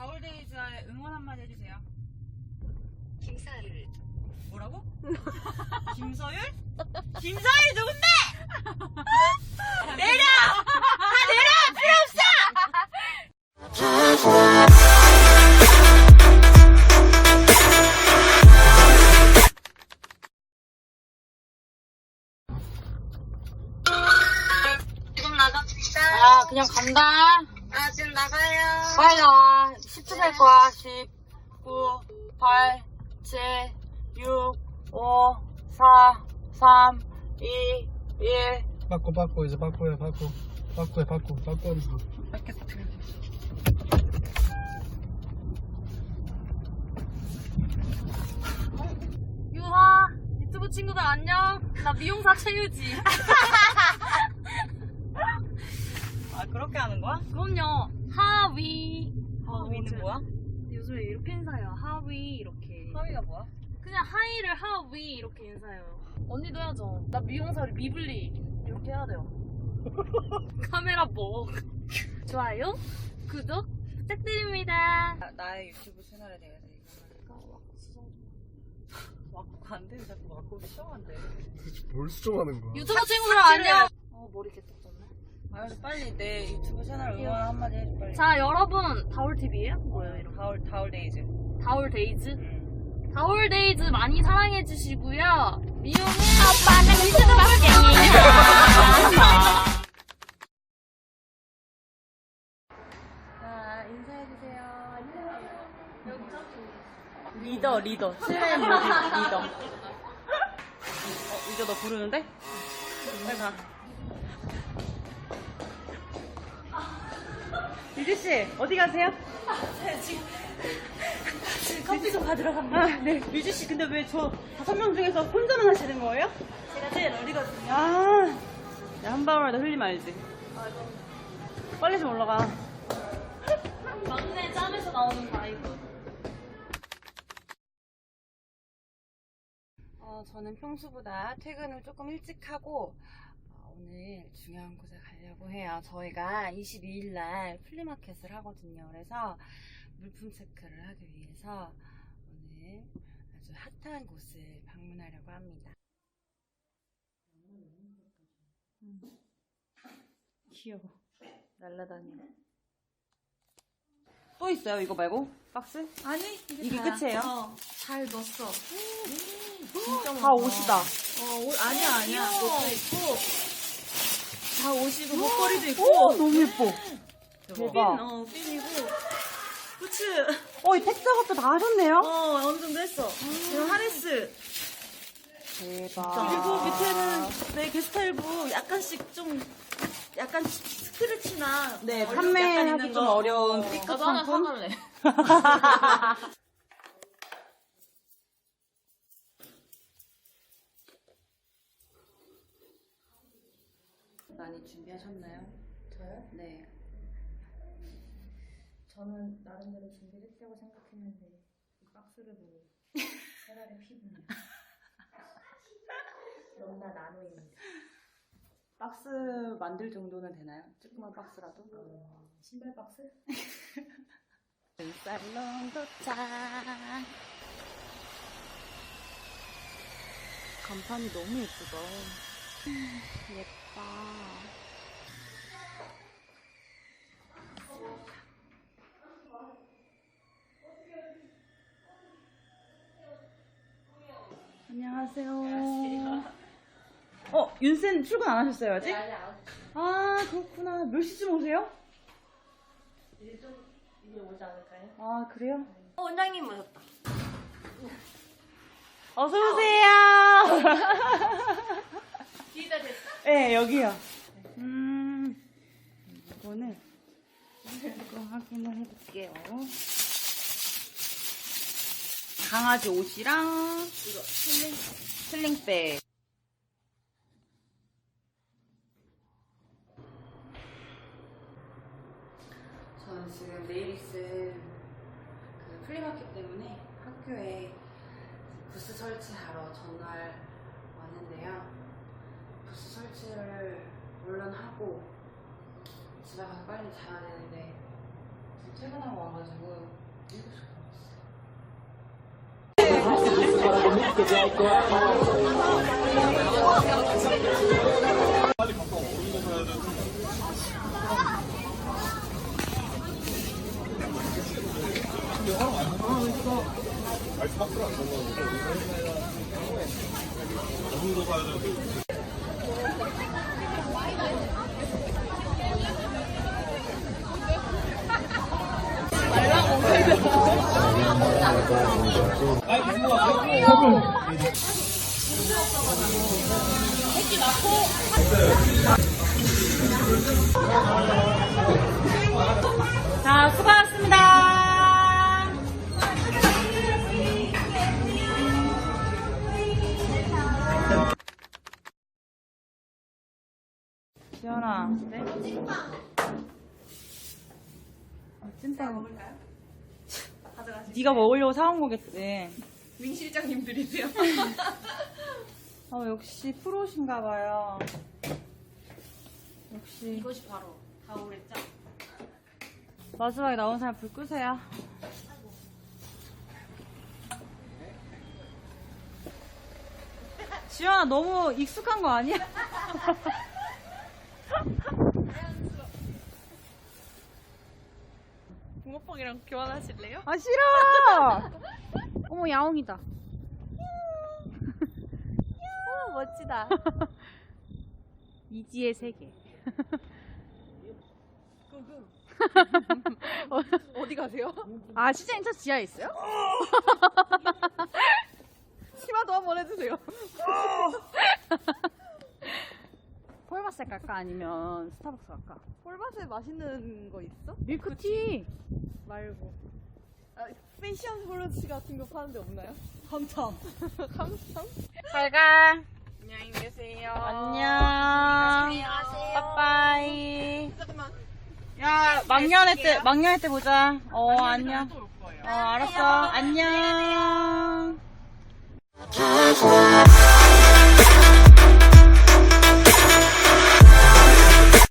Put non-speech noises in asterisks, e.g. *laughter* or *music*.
다울데이즈의 응원 한마디 해주세요. 김사를 뭐라고? *laughs* 김서율? 김서율 누군데? 내려! 다 내려! 필요 없어! 지금 나갑시다. 아, 그냥 간다. 아 지금 나가요. 빨리 나와. 10초 될 거야. 10, 9, 8, 7, 6, 5, 4, 3, 2, 1. 바꿔 바꿔 이제 바꿔야 바꿔 바꿔야 바꿔 바꿔 유하 유튜브 친구들 안녕 나 미용사 최유지 *laughs* 아, 그렇게 하는 거야? 그럼요. 하위. 하위는 뭐야? 요즘에 이렇게 인사해요. 하위 이렇게. 하위가 뭐야? 그냥 하이를 하위 이렇게 인사해요. 언니도 해야죠. 나 미용사 우리 미블리 이렇게 해야 돼요. *laughs* 카메라 뭐 좋아요. 구독 부탁드립니다. 나- 나의 유튜브 채널에 대해서 이거 안 돼. 자꾸 와꾸가 시험한데. 뭘 수정하는 거야? 유튜브 친구들 안녕. 어 머리 개떡졌네 아, 그래서 빨리 내 유튜브 채널 응원 한마디 해줘, 빨리. 자 여러분 다울TV에요? 뭐예요 이런 다울, 다울데이즈. 다울데이즈 응. 다울데이즈 많이 사랑해 주시고요. 미용은 오빠는 유튜브 *laughs* 자, 인사해주세요. 안녕하세요. 리더, 리더. 실내인 리더. 리더. *laughs* 어, 이거 너 부르는데? 빨리 가. 유주 씨, 어디 가세요? 지금, 지금 커피 좀 받으러 갑니다. 아, 네. 유주 씨, 근데 왜 저 다섯 명 중에서 혼자만 하시는 거예요? 제가 제일 어리거든요. 아, 야, 한 방울마다 흘리면 알지. 빨리 좀 올라가. 막내 짬에서 나오는 바이브. 어, 저는 평소보다 퇴근을 조금 일찍 하고 어, 오늘 중요한 곳에 가려고 해요. 저희가 22일 날 플리마켓을 하거든요. 그래서 물품 체크를 하기 위해서 오늘 아주 핫한 곳을 방문하려고 합니다. 귀여워. 날라다녀. 또 있어요, 이거 말고? 박스? 아니 이게 끝이에요? 어, 잘 넣었어. 다 옷이다. 어, 옷 아니야 아니야. 옷도 있고 다 옷이고 목걸이도 있고. 오, 너무 예뻐. 핀, 대박. 어 핀이고. 부츠. 어, 이 택 작업도 다 하셨네요? 어 어느 정도 했어. 그리고 하네스. 대박. 그리고 밑에는 내 게스타일부 약간씩 좀 약간 스크래치나 네, 얼룩 판매하기 좀 거. 어려운 어. B급 상품. *laughs* *laughs* 많이 준비하셨나요? 저요? 네. 저는 나름대로 준비를 했다고 생각했는데 이 박스를 보고 차라리 피부는 *laughs* 너무나 나노입니다. 박스 만들 정도는 되나요? 조그만 박스라도? 신발 박스? 살롱 도착. 간판이 너무 예쁘다. *laughs* 예뻐. 안녕하세요. 어, 윤쌤 출근 안 하셨어요, 아직? 아, 그렇구나. 몇 시쯤 오세요? 이제 오지 않을까요? 아, 그래요? 어, 원장님 오셨다. 어서오세요! *laughs* 기다렸어. 네, 여기요. 음, 이거는, 이거 확인을 해볼게요. 강아지 옷이랑, 이거, 슬링, 슬링백. 저는 지금 내일 있을 그 플리마켓 때문에 학교에 부스 설치하러 전날 왔는데요. 같고 집에 가서 빨리 자야 되는데 지금 퇴근하고 와가지고 7시 빨리 갔다 어디서 가야 돼? 아니, 박스를 안 먹어. 어디서 가야 되는데. 자, 수고하셨습니다. 지연아. 네? 아, 찐따 먹을까요? 네가 먹으려고 사온 거겠지. 민 실장님들이세요? *laughs* 어, 역시 프로신가 봐요. 역시. 이것이 바로 다오레 짱. 마지막에 나온 사람 불 끄세요. 지연아 너무 익숙한 거 아니야? *laughs* 붕어빵이랑 교환하실래요? 아 싫어. *laughs* 어머 야옹이다. 어, 멋지다. *laughs* 이지의 세계. *laughs* 어디 가세요? 아 시장님 저 지하에 있어요? 치마 도 한 번 해주세요. 폴바스 갈까 아니면 스타벅스 갈까? 폴맛에 맛있는 거 있어? 밀크티. 말고. 아, 패션 브런치 같은 거 파는 데 없나요? 감참. 감참? *laughs* 잘 가. 안녕히 계세요. 안녕. 안녕하세요. 빠빠이. 야, 막년회 때, 막년회 때 보자. 어, 안녕. 어, 알았어. 안녕.